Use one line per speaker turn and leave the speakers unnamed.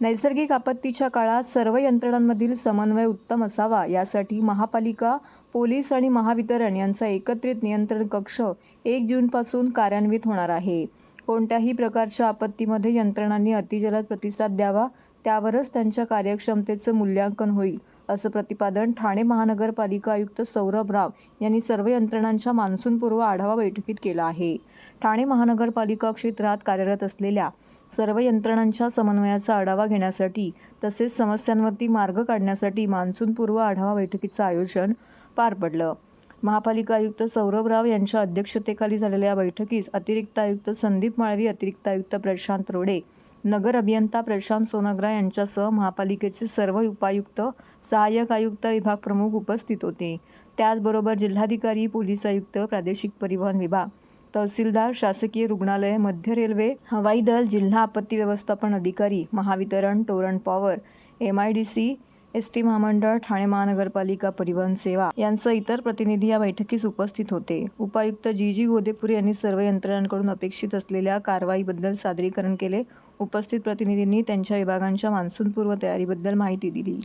नैसर्गिक आपत्तीच्या काळात सर्व यंत्रणांमधील समन्वय उत्तम असावा यासाठी महापालिका पोलीस आणि महावितरण यांचा एकत्रित नियंत्रण कक्ष एक जूनपासून कार्यान्वित होणार आहे. कोणत्याही प्रकारच्या आपत्तीमध्ये यंत्रणांनी अतिजलद प्रतिसाद द्यावा त्यावरच त्यांच्या कार्यक्षमतेचं मूल्यांकन होईल असं प्रतिपादन ठाणे महानगरपालिका आयुक्त सौरभ राव यांनी सर्व यंत्रणांच्या मान्सूनपूर्व आढावा बैठकीत केलं आहे. ठाणे महानगरपालिका क्षेत्रात कार्यरत असलेल्या सर्व यंत्रणांच्या समन्वयाचा आढावा घेण्यासाठी तसेच समस्यांवरती मार्ग काढण्यासाठी मान्सूनपूर्व आढावा बैठकीचं आयोजन पार पडलं. महापालिका आयुक्त सौरभ राव यांच्या अध्यक्षतेखाली झालेल्या या बैठकीस अतिरिक्त आयुक्त संदीप माळवी अतिरिक्त आयुक्त प्रशांत रोडे नगर अभियंता प्रशांत सोनग्रा यांच्यासह महापालिकेचे सर्व उपायुक्त सहाय्यक आयुक्त विभाग प्रमुख उपस्थित होते. त्याचबरोबर जिल्हाधिकारी पोलीस आयुक्त प्रादेशिक परिवहन विभाग तहसीलदार शासकीय रुग्णालय मध्य रेल्वे हवाई दल जिल्हा आपत्ती व्यवस्थापन अधिकारी Mahavitaran Torrent power M I D C S T महामंडळ ठाणे महानगरपालिका परिवहन सेवा यांसह इतर प्रतिनिधी या बैठकीस उपस्थित होते. उपायुक्त जी. जी. गोदेपुरे यांनी सर्व यंत्रणांकडून अपेक्षित असलेल्या कारवाईबद्दल सादरीकरण केले. उपस्थित प्रतिनिधींनी त्यांच्या विभागांच्या मान्सूनपूर्व तयारीबद्दल माहिती दिली.